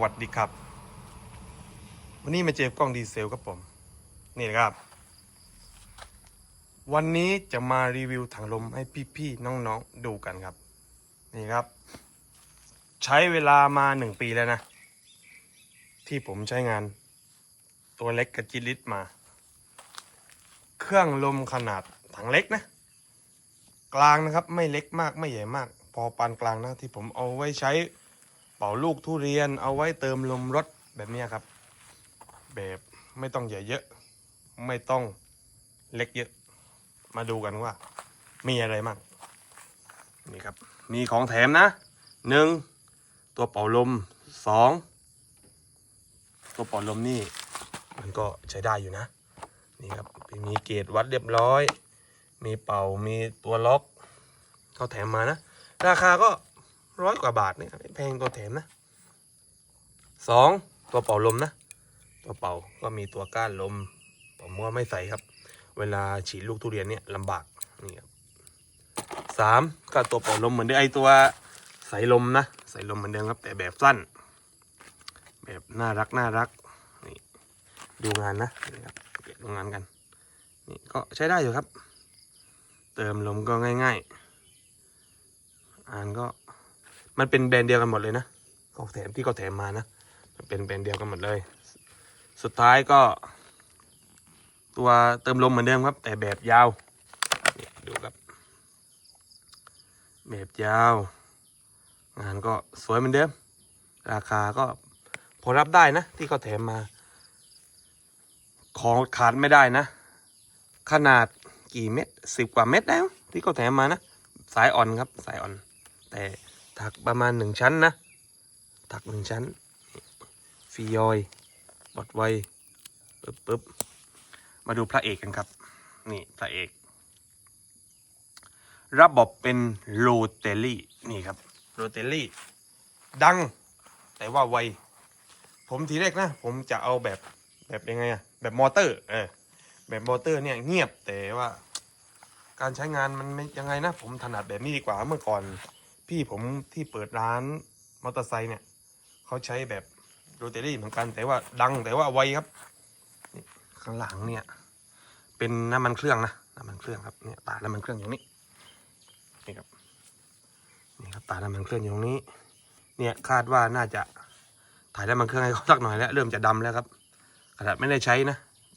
วัสดีครับ วันนี้มาเจอกล้องดีเซลครับผม นี่นะครับ วันนี้จะมารีวิวถังลมให้พี่ๆน้องๆดูกันครับ นี่ครับ ใช้เวลามาหนึ่งปีแล้วนะ ที่ผมใช้งาน ตัวเล็กกับจิลิตมา เครื่องลมขนาดถังเล็กนะ กลางนะครับไม่เล็กมากไม่ใหญ่มาก พอปานกลางนะที่ผมเอาไว้ใช้ ป่าลูกทุเรียนเอาไว้เติมลมรถแบบนี้ครับ แบบไม่ต้องใหญ่เยอะ ไม่ต้องเล็กเยอะ มาดูกันว่า มีอะไรมั่งนี่ครับ มีของแถมนะหนึ่งตัวเป่าลมสองตัวเป่าลมนี่ มันก็ใช้ได้อยู่นะ นี่ครับมีเกจวัดเรียบร้อย มีเป่ามีตัวล็อกเขาแถมมานะ ราคาก็ ร้อยกว่าบาทเนี่ยแพงตัวแถมนะสองตัวเป่าลมนะ ตัวเป่าก็มีตัวก้านลมผมว่าไม่ใส่ครับ เวลาฉีดลูกทุเรียนเนี่ยลำบากนี่ครับสามก็ตัวเป่าลมเหมือนเดิมไอตัวใส่ลมนะใส่ลมเหมือนเดิมครับ แต่แบบสั้น แบบน่ารักน่ารักนี่ดูงานนะนี่ครับเก็บดูงานกันนี่ก็ใช้ได้อยู่ครับ เติมลมก็ง่าย ๆ อ่านก็ มันเป็นแบรนด์เดียวกันหมดเลยนะของแถมที่เขาแถมมานะ มันเป็นแบรนด์เดียวกันหมดเลย สุดท้ายก็ ตัวเติมลมเหมือนเดิมครับ แต่แบบยาวดูครับ แบบยาว งานก็สวยเหมือนเดิม ราคาก็พอรับได้นะ ที่เขาแถมมา ของขาดไม่ได้นะ ขนาดกี่เม็ดสิบกว่าเม็ดแล้ว ที่เขาแถมมานะ สายอ่อนครับ สายอ่อน แต่ ถักประมาณหนึ่งชั้นนะ ถักหนึ่งชั้นฟียอยบอดไวปึ๊บปึ๊บมาดูพระเอกกันครับ นี่พระเอก ระบบเป็นโรเตอรี่นี่ครับโรเตอรี่ ดัง แต่ว่าไว ผมทีแรกนะ ผมจะเอาแบบแบบยังไงอะแบบมอเตอร์เออแบบมอเตอร์เนี่ยเงียบแต่ว่า การใช้งานมันไม่ยังไงนะ ผมถนัดแบบนี้ดีกว่าเมื่อก่อน พี่ผมที่เปิดร้านมอเตอร์ไซค์เนี่ยเขาใช้แบบโรเตอรี่เหมือนกัน แต่ว่าดังแต่ว่าไวครับข้างหลังเนี่ย เป็นน้ำมันเครื่องนะน้ำมันเครื่องครับเนี่ยตาน้ำมันเครื่องอยู่นี่นี่ครับนี่ครับตาน้ำมันเครื่องอยู่ตรงนี้ เนี่ยคาดว่าน่าจะถ่ายน้ำมันเครื่องให้เขาสักหน่อยแล้วเริ่มจะดำแล้วครับขนาดไม่ได้ใช้นะ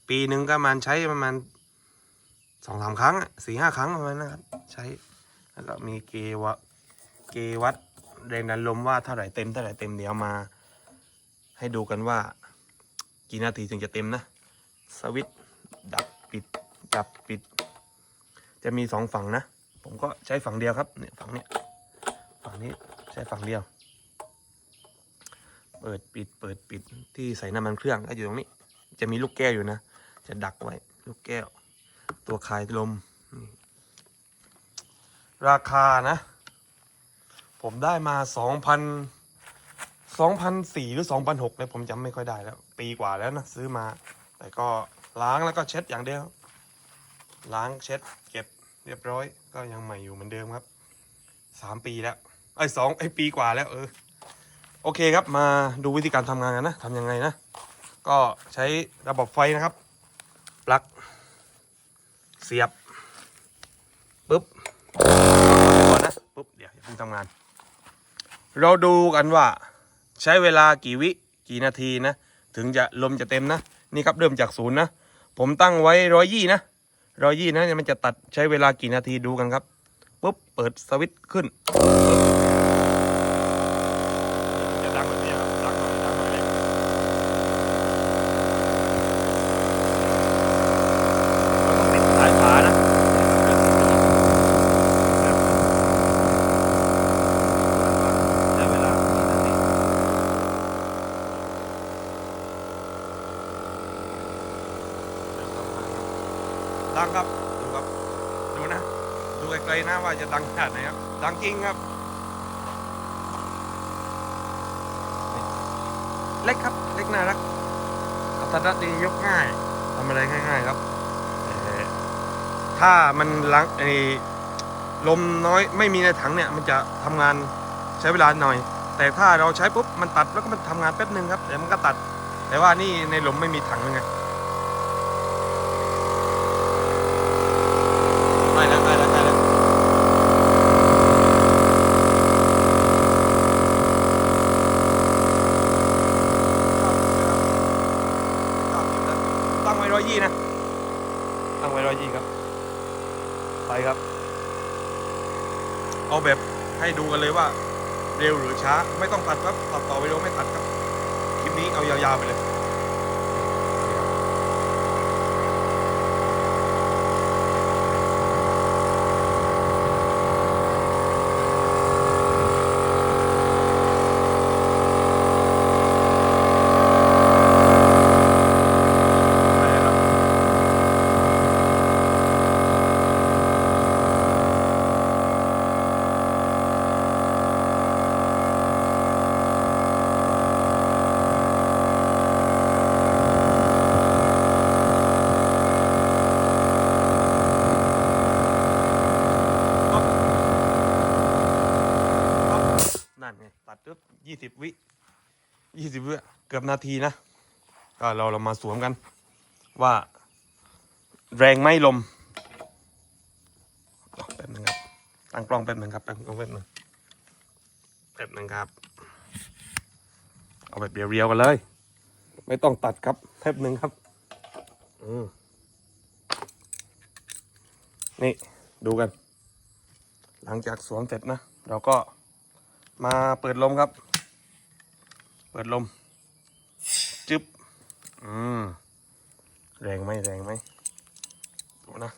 ปีหนึ่งก็มาณใช้ประมาณสองสามครั้งสี่ห้าครั้งประมาณนะครับใช้แล้วก็มีเกวะ เกวัดแรงดันลมว่าเท่าไหร่เต็มเท่าไหร่เต็มเดี๋ยวมา ให้ดูกันว่า กี่นาทีถึงจะเต็มนะ สวิตดับปิดดับปิด จะมีสองฝั่งนะ ผมก็ใช้ฝั่งเดียวครับเนี่ยฝั่งเนี้ยฝั่งนี้ใช้ฝั่งเดียว เปิดปิดเปิดปิดที่ใส่น้ำมันเครื่องก็อยู่ตรงนี้ จะมีลูกแก้วอยู่นะ จะดักไว้ ลูกแก้ว ตัวคลายลม ราคานะ ผมได้มาสองพันสองพันสี่หรือสองพันหกเลยผมจำไม่ค่อยได้แล้ว ปีกว่าแล้วนะซื้อมา แต่ก็ล้างแล้วก็เช็ดอย่างเดียว ล้างเช็ด เก็บเรียบร้อย ก็ยังใหม่อยู่เหมือนเดิมครับสามปีแล้วไอ้สองไอ้ปีกว่าแล้วเออโอเคครับมาดูวิธีการทำงานกันนะทำยังไงนะ ก็ใช้ระบบไฟนะครับ ปลั๊กเสียบปุ๊บก่อนนะปุ๊บเดี๋ยวเพิ่งทำงาน เราดูกันว่าใช้เวลากี่วิกี่นาทีนะ ถึงจะลมจะเต็มนะ นี่ครับเริ่มจากศูนย์นะ ผมตั้งไว้ร้อยยี่นะร้อยยี่นะมันจะตัดใช้เวลากี่นาทีดูกันครับปุ๊บเปิดสวิตช์ขึ้นจะดังแบบนี้ครับดังหน่อยดังหน่อยเลย เราต้องปิดสายฟ้านะใช้เวลากี่นาที ดังครับดูครับดูนะ ดูไกลๆนะว่าจะดังขนาดไหนครับดังจริงครับเล็กครับเล็กน่ารักอัตราดียกง่ายทำอะไรง่าย ๆครับถ้ามันล้างไอ้ลมน้อยไม่มีในถังเนี่ย มันจะทำงานใช้เวลาหน่อย แต่ถ้าเราใช้ปุ๊บมันตัดแล้วก็มันทำงานแป๊บหนึ่งครับเดี๋ยวมันก็ตัด แต่ว่านี่ในลมไม่มีถังเลยไง ว้ร้อยยี่นะตั้งไว้ร้อยยี่ครับ ไปครับ เอาแบบให้ดูกันเลยว่า เร็วหรือช้า ไม่ต้องตัดครับตัดต่อไปเร็วไม่ตัดครับ คลิปนี้เอายาวๆไปเลย ยี่สิบวิยี่สิบวิเกือบนาทีนะ ก็เราเรามาสวมกัน ว่า แรงไหมลมแป๊บนึงครับ ตั้งกล้องแป๊บหนึงครับตั้งกล้องแป๊บหนึงแป๊บหนึงครับ เอาแบบเรียวๆกันเลย ไม่ต้องตัดครับแป๊บหนึ่งครับ อืมนี่ดูกัน หลังจากสวมเสร็จนะ เราก็มาเปิดลมครับ ปิดลม จึ๊บ อืม แรงไหมแรงไหมดูนะ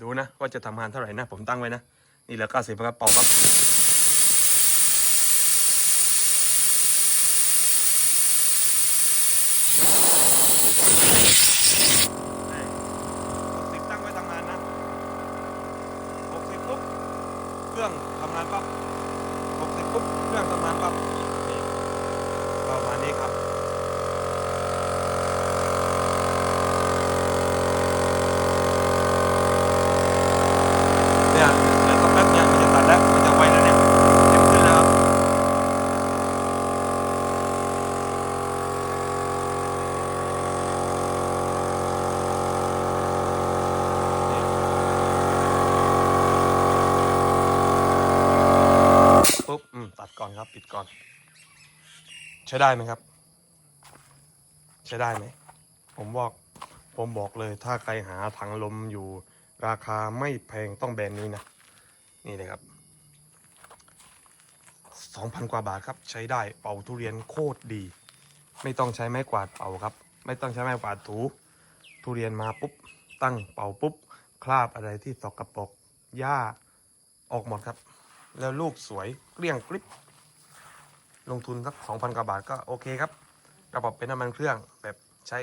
ดูนะ ว่าจะทำงานเท่าไหร่นะ ผมตั้งไว้นะ นี่เหลือเก้าสิบครับเป่าครับ ปุ๊บอืมตัดก่อนครับ ปิดก่อน ใช้ได้ไหมครับ ใช้ได้ไหมผมบอกผมบอกเลยถ้าใครหาถังลมอยู่ ราคาไม่แพงต้องแบรนด์นี้นะ นี่เลยครับสองพันกว่าบาทครับ ใช้ได้เป่าทุเรียนโคตรดี ไม่ต้องใช้ไม้กวาดเป่าครับ ไม่ต้องใช้ไม้กวาดถู ทุเรียนมาปุ๊บ ตั้งเป่าปุ๊บ คราบอะไรที่สกปรกหญ้าออกหมดครับ แล้วลูกสวยเกลี้ยงกริบลงทุนสักสองพันกว่าบาทก็โอเคครับระบบเป็นน้ำมันเครื่องแบบใช้